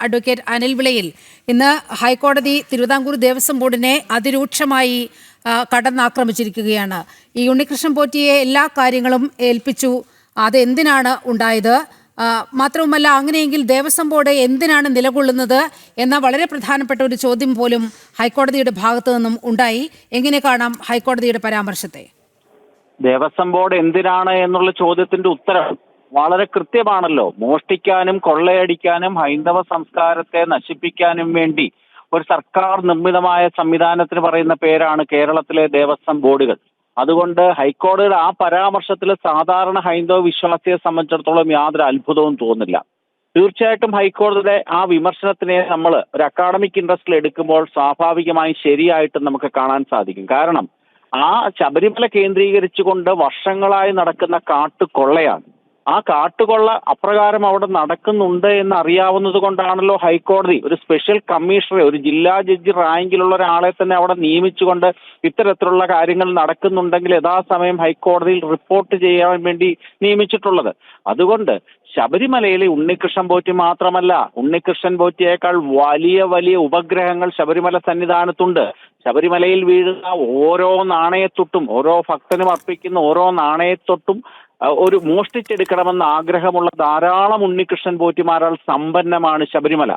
Advocate Anil വിളയിൽ. ഇന്ന് ഹൈക്കോടതി തിരുവിതാംകൂർ ദേവസ്വം ബോർഡിനെ അതിരൂക്ഷമായി കടന്നാക്രമിച്ചിരിക്കുകയാണ്. ഈ ഉണ്ണികൃഷ്ണൻ പോറ്റിയെ എല്ലാ കാര്യങ്ങളും ഏൽപ്പിച്ചു. അതെന്തിനാണ് ഉണ്ടായത്? മാത്രവുമല്ല അങ്ങനെയെങ്കിൽ ദേവസ്വം ബോർഡ് എന്തിനാണ് നിലകൊള്ളുന്നത് എന്ന വളരെ പ്രധാനപ്പെട്ട ഒരു ചോദ്യം പോലും ഹൈക്കോടതിയുടെ ഭാഗത്തു നിന്നും ഉണ്ടായി. എങ്ങനെ കാണാം ഹൈക്കോടതിയുടെ പരാമർശത്തെ? ദേവസ്വം ബോർഡ് എന്തിനാണ് എന്നുള്ള ചോദ്യത്തിന്റെ ഉത്തരം വളരെ കൃത്യമാണല്ലോ. മോഷ്ടിക്കാനും കൊള്ളയടിക്കാനും ഹൈന്ദവ സംസ്കാരത്തെ നശിപ്പിക്കാനും വേണ്ടി ഒരു സർക്കാർ നിർമ്മിതമായ സംവിധാനത്തിന് പറയുന്ന പേരാണ് കേരളത്തിലെ ദേവസ്വം ബോർഡുകൾ. അതുകൊണ്ട് ഹൈക്കോടതിയുടെ ആ പരാമർശത്തിൽ സാധാരണ ഹൈന്ദവ വിശ്വാസിയെ സംബന്ധിച്ചിടത്തോളം യാതൊരു അത്ഭുതവും തോന്നില്ല തീർച്ചയായിട്ടും ഹൈക്കോടതിയുടെ ആ വിമർശനത്തിനെ നമ്മൾ ഒരു അക്കാഡമിക് ഇൻട്രസ്റ്റിൽ എടുക്കുമ്പോൾ സ്വാഭാവികമായും ശരിയായിട്ട് നമുക്ക് കാണാൻ സാധിക്കും. കാരണം ആ ശബരിമല കേന്ദ്രീകരിച്ചുകൊണ്ട് വർഷങ്ങളായി നടക്കുന്ന കാട്ടുകൊള്ളയാണ്. ആ കാട്ടുകൊള്ള അപ്രകാരം അവിടെ നടക്കുന്നുണ്ട് എന്ന് അറിയാവുന്നത് കൊണ്ടാണല്ലോ ഹൈക്കോടതി ഒരു സ്പെഷ്യൽ കമ്മീഷണറെ ഒരു ജില്ലാ ജഡ്ജി റാങ്കിലുള്ള ഒരാളെ തന്നെ അവിടെ നിയമിച്ചുകൊണ്ട് ഇത്തരത്തിലുള്ള കാര്യങ്ങൾ നടക്കുന്നുണ്ടെങ്കിൽ യഥാസമയം ഹൈക്കോടതിയിൽ റിപ്പോർട്ട് ചെയ്യാൻ വേണ്ടി നിയമിച്ചിട്ടുള്ളത്. അതുകൊണ്ട് ശബരിമലയിലെ ഉണ്ണികൃഷ്ണൻ പോറ്റി മാത്രമല്ല ഉണ്ണികൃഷ്ണൻ പോറ്റിയേക്കാൾ വലിയ വലിയ ഉപഗ്രഹങ്ങൾ ശബരിമല സന്നിധാനത്തുണ്ട്. ശബരിമലയിൽ വീഴുന്ന ഓരോ നാണയത്തൊട്ടും ഓരോ ഭക്തനും അർപ്പിക്കുന്ന ഓരോ നാണയത്തൊട്ടും ഒരു മോഷ്ടിച്ചെടുക്കണമെന്ന ആഗ്രഹമുള്ള ധാരാളം ഉണ്ണികൃഷ്ണൻ പോറ്റിമാരാൽ സമ്പന്നമാണ് ശബരിമല.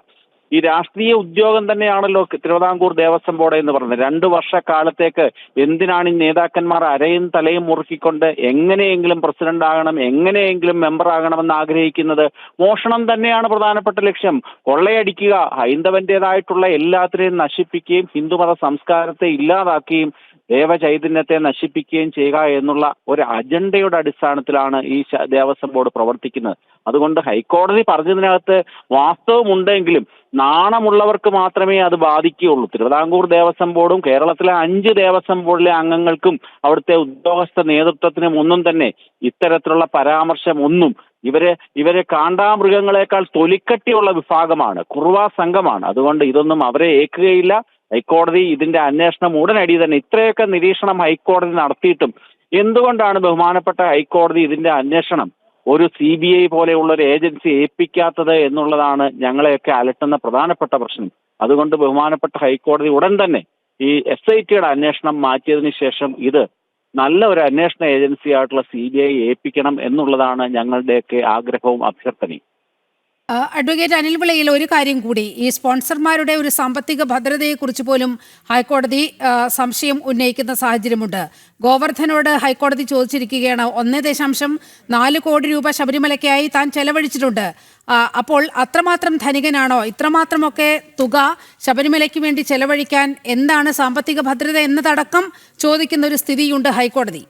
ഈ രാഷ്ട്രീയ ഉദ്യോഗം തന്നെയാണല്ലോ തിരുവിതാംകൂർ ദേവസ്വം ബോർഡ് എന്ന് പറയുന്നത് രണ്ടു വർഷക്കാലത്തേക്ക് എന്തിനാണ് ഈ നേതാക്കന്മാർ അരയും തലയും മുറുക്കിക്കൊണ്ട് എങ്ങനെയെങ്കിലും പ്രസിഡന്റ് ആകണം എങ്ങനെയെങ്കിലും മെമ്പർ ആകണമെന്ന് ആഗ്രഹിക്കുന്നത്? മോഷണം തന്നെയാണ് പ്രധാനപ്പെട്ട ലക്ഷ്യം. കൊള്ളയടിക്കുക ഹൈന്ദവന്റേതായിട്ടുള്ള എല്ലാത്തിനെയും നശിപ്പിക്കുകയും ഹിന്ദുമത സംസ്കാരത്തെ ഇല്ലാതാക്കുകയും ദേവചൈതന്യത്തെ നശിപ്പിക്കുകയും ചെയ്യുക എന്നുള്ള ഒരു അജണ്ടയുടെ അടിസ്ഥാനത്തിലാണ് ഈ ദേവസ്വം ബോർഡ് പ്രവർത്തിക്കുന്നത്. അതുകൊണ്ട് ഹൈക്കോടതി പറഞ്ഞതിനകത്ത് വാസ്തവമുണ്ടെങ്കിലും നാണമുള്ളവർക്ക് മാത്രമേ അത് ബാധിക്കുകയുള്ളൂ. തിരുവിതാംകൂർ ദേവസ്വം ബോർഡും കേരളത്തിലെ അഞ്ച് ദേവസ്വം ബോർഡിലെ അംഗങ്ങൾക്കും അവിടുത്തെ ഉദ്യോഗസ്ഥ നേതൃത്വത്തിനും ഒന്നും തന്നെ ഇത്തരത്തിലുള്ള പരാമർശം ഒന്നും ഇവരെ ഇവരെ കാണ്ടാമൃഗങ്ങളെക്കാൾ തൊലിക്കട്ടിയുള്ള വിഭാഗമാണ് കുറുവാ സംഘമാണ്. അതുകൊണ്ട് ഇതൊന്നും അവരെ ഏൽക്കുകയില്ല. ഹൈക്കോടതി ഇതിന്റെ അന്വേഷണം ഉടനടി തന്നെ ഇത്രയൊക്കെ നിരീക്ഷണം ഹൈക്കോടതി നടത്തിയിട്ടും എന്തുകൊണ്ടാണ് ബഹുമാനപ്പെട്ട ഹൈക്കോടതി ഇതിന്റെ അന്വേഷണം ഒരു സി ബി ഐ പോലെയുള്ള ഒരു ഏജൻസി ഏൽപ്പിക്കാത്തത് എന്നുള്ളതാണ് ഞങ്ങളെയൊക്കെ അലട്ടുന്ന പ്രധാനപ്പെട്ട പ്രശ്നം. അതുകൊണ്ട് ബഹുമാനപ്പെട്ട ഹൈക്കോടതി ഉടൻ തന്നെ ഈ എസ് ഐ ടിയുടെ അന്വേഷണം മാറ്റിയതിന് ശേഷം ഇത് നല്ല ഒരു അന്വേഷണ ഏജൻസി ആയിട്ടുള്ള സി ബി ഐ ഏൽപ്പിക്കണം എന്നുള്ളതാണ് ഞങ്ങളുടെയൊക്കെ ആഗ്രഹവും അഭ്യർത്ഥനയും. അഡ്വക്കേറ്റ് അനിൽ വിളയിൽ ഒരു കാര്യം കൂടി. ഈ സ്പോൺസർമാരുടെ ഒരു സാമ്പത്തിക ഭദ്രതയെക്കുറിച്ച് പോലും ഹൈക്കോടതി സംശയം ഉന്നയിക്കുന്ന സാഹചര്യമുണ്ട്. ഗോവർദ്ധനോട് ഹൈക്കോടതി ചോദിച്ചിരിക്കുകയാണ്. ഒന്ന് ദശാംശം നാല് കോടി രൂപ ശബരിമലയ്ക്കായി താൻ ചെലവഴിച്ചിട്ടുണ്ട്. അപ്പോൾ അത്രമാത്രം ധനികനാണോ? ഇത്രമാത്രമൊക്കെ തുക ശബരിമലയ്ക്ക് വേണ്ടി ചെലവഴിക്കാൻ എന്താണ് സാമ്പത്തിക ഭദ്രത എന്നതടക്കം ചോദിക്കുന്ന ഒരു സ്ഥിതിയുണ്ട് ഹൈക്കോടതി.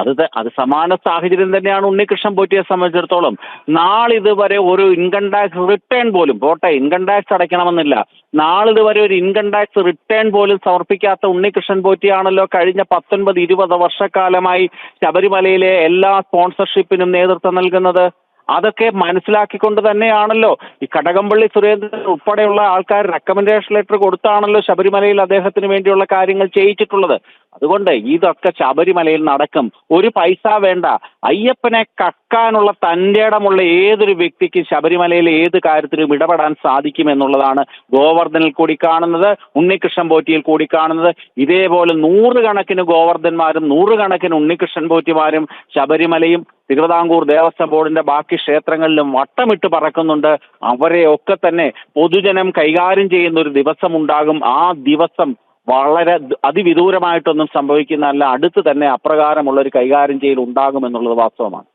അത് അത് സമാന സാഹചര്യം തന്നെയാണ് ഉണ്ണികൃഷ്ണൻ പോറ്റിയെ സംബന്ധിച്ചിടത്തോളം. നാളിതുവരെ ഒരു ഇൻകം ടാക്സ് റിട്ടേൺ പോലും പോട്ടെ ഇൻകം ടാക്സ് അടയ്ക്കണമെന്നില്ല. നാളിതുവരെ ഒരു ഇൻകം ടാക്സ് റിട്ടേൺ പോലും സമർപ്പിക്കാത്ത ഉണ്ണികൃഷ്ണൻ പോറ്റിയാണല്ലോ കഴിഞ്ഞ പത്തൊൻപത് ഇരുപത് വർഷക്കാലമായി ശബരിമലയിലെ എല്ലാ സ്പോൺസർഷിപ്പിനും നേതൃത്വം നൽകുന്നത്. അതൊക്കെ മനസ്സിലാക്കിക്കൊണ്ട് തന്നെയാണല്ലോ ഈ കടകംപള്ളി സുരേന്ദ്രൻ ഉൾപ്പെടെയുള്ള ആൾക്കാർ റെക്കമെൻഡേഷൻ ലെറ്റർ കൊടുത്താണല്ലോ ശബരിമലയിൽ അദ്ദേഹത്തിന് വേണ്ടിയുള്ള കാര്യങ്ങൾ ചെയ്യിച്ചിട്ടുള്ളത്. അതുകൊണ്ട് ഇതൊക്കെ ശബരിമലയിൽ നടക്കും. ഒരു പൈസ വേണ്ട. അയ്യപ്പനെ കക്കാനുള്ള തന്റെ ഇടമുള്ള ഏതൊരു വ്യക്തിക്കും ശബരിമലയിൽ ഏത് കാര്യത്തിലും ഇടപെടാൻ സാധിക്കും എന്നുള്ളതാണ് ഗോവർദ്ധനിൽ കൂടി കാണുന്നത് ഉണ്ണികൃഷ്ണൻ പോറ്റിയിൽ കൂടി കാണുന്നത്. ഇതേപോലെ നൂറുകണക്കിന് ഗോവർദ്ധന്മാരും നൂറുകണക്കിന് ഉണ്ണികൃഷ്ണൻ പോറ്റിമാരും ശബരിമലയും തിരുവിതാംകൂർ ദേവസ്വം ബോർഡിന്റെ ബാക്കി ക്ഷേത്രങ്ങളിലും വട്ടമിട്ട് പറക്കുന്നുണ്ട്. അവരെ ഒക്കെ തന്നെ പൊതുജനം കൈകാര്യം ചെയ്യുന്ന ഒരു ദിവസം ഉണ്ടാകും ആ ദിവസം വളരെ അതിവിദൂരമായിട്ടൊന്നും സംഭവിക്കുന്നതല്ല അടുത്ത് തന്നെ അപ്രകാരമുള്ള ഒരു കൈകാര്യം ചെയ്യൽ ഉണ്ടാകും എന്നുള്ളത് വാസ്തവമാണ്.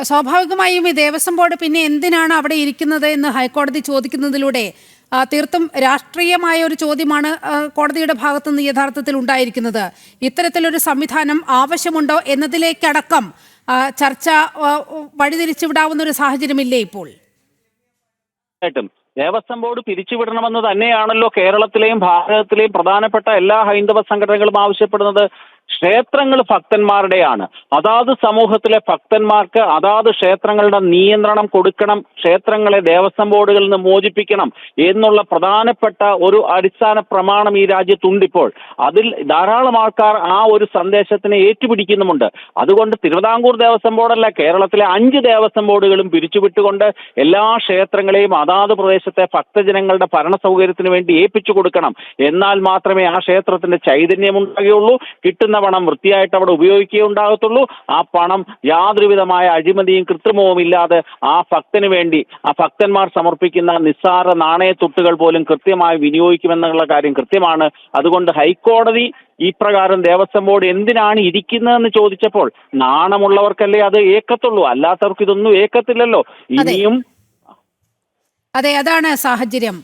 സ്വാഭാവികമായും ഈ ദേവസ്വം ബോർഡ് പിന്നെ എന്തിനാണ് അവിടെ ഇരിക്കുന്നത് എന്ന് ഹൈക്കോടതി ചോദിക്കുന്നതിലൂടെ തീർത്തും രാഷ്ട്രീയമായ ഒരു ചോദ്യമാണ് കോടതിയുടെ ഭാഗത്തുനിന്ന് യഥാർത്ഥത്തിൽ ഉണ്ടായിരിക്കുന്നത്. ഇത്തരത്തിലൊരു സംവിധാനം ആവശ്യമുണ്ടോ എന്നതിലേക്കടക്കം ചർച്ച വഴിതിരിച്ചുവിടാവുന്ന ഒരു സാഹചര്യമില്ലേ ഇപ്പോൾ? ദേവസ്വം ബോർഡ് പിരിച്ചുവിടണമെന്ന് തന്നെയാണല്ലോ കേരളത്തിലെയും ഭാരതത്തിലെയും പ്രധാനപ്പെട്ട എല്ലാ ഹൈന്ദവ സംഘടനകളും ആവശ്യപ്പെടുന്നത്. ക്ഷേത്രങ്ങൾ ഭക്തന്മാരുടെയാണ്. അതാത് സമൂഹത്തിലെ ഭക്തന്മാർക്ക് അതാത് ക്ഷേത്രങ്ങളുടെ നിയന്ത്രണം കൊടുക്കണം ക്ഷേത്രങ്ങളെ ദേവസ്വം ബോർഡുകളിൽ നിന്ന് മോചിപ്പിക്കണം എന്നുള്ള പ്രധാനപ്പെട്ട ഒരു അടിസ്ഥാന പ്രമാണം ഈ രാജ്യത്തുണ്ടിപ്പോൾ. അതിൽ ധാരാളം ആൾക്കാർ ആ ഒരു സന്ദേശത്തിനെ ഏറ്റുപിടിക്കുന്നുമുണ്ട്. അതുകൊണ്ട് തിരുവിതാംകൂർ ദേവസ്വം ബോർഡല്ല കേരളത്തിലെ അഞ്ച് ദേവസ്വം ബോർഡുകളും പിരിച്ചുവിട്ടുകൊണ്ട് എല്ലാ ക്ഷേത്രങ്ങളെയും അതാത് പ്രദേശത്തെ ഭക്തജനങ്ങളുടെ ഭരണ സൗകര്യത്തിന് വേണ്ടി ഏൽപ്പിച്ചു കൊടുക്കണം. എന്നാൽ മാത്രമേ ആ ക്ഷേത്രത്തിന്റെ ചൈതന്യം ഉണ്ടാകുകയുള്ളൂ. കിട്ടുന്ന പണം വൃത്തിയായിട്ട് അവിടെ ഉപയോഗിക്കുകയുണ്ടാകത്തുള്ളൂ ആ പണം യാതൊരുവിധമായ അഴിമതിയും കൃത്രിമവും ഇല്ലാതെ ആ ഭക്തന് വേണ്ടി ആ ഭക്തന്മാർ സമർപ്പിക്കുന്ന നിസ്സാര നാണയത്തുട്ടുകൾ പോലും കൃത്യമായി വിനിയോഗിക്കുമെന്നുള്ള കാര്യം കൃത്യമാണ്. അതുകൊണ്ട് ഹൈക്കോടതി ഈ പ്രകാരം ദേവസ്വം ബോർഡ് എന്തിനാണ് ഇരിക്കുന്നതെന്ന് ചോദിച്ചപ്പോൾ നാണമുള്ളവർക്കല്ലേ അത് ഏക്കത്തുള്ളൂ. അല്ലാത്തവർക്ക് ഇതൊന്നും ഏക്കത്തില്ലല്ലോ. ഇനിയും അതെ അതാണ് സാഹചര്യം.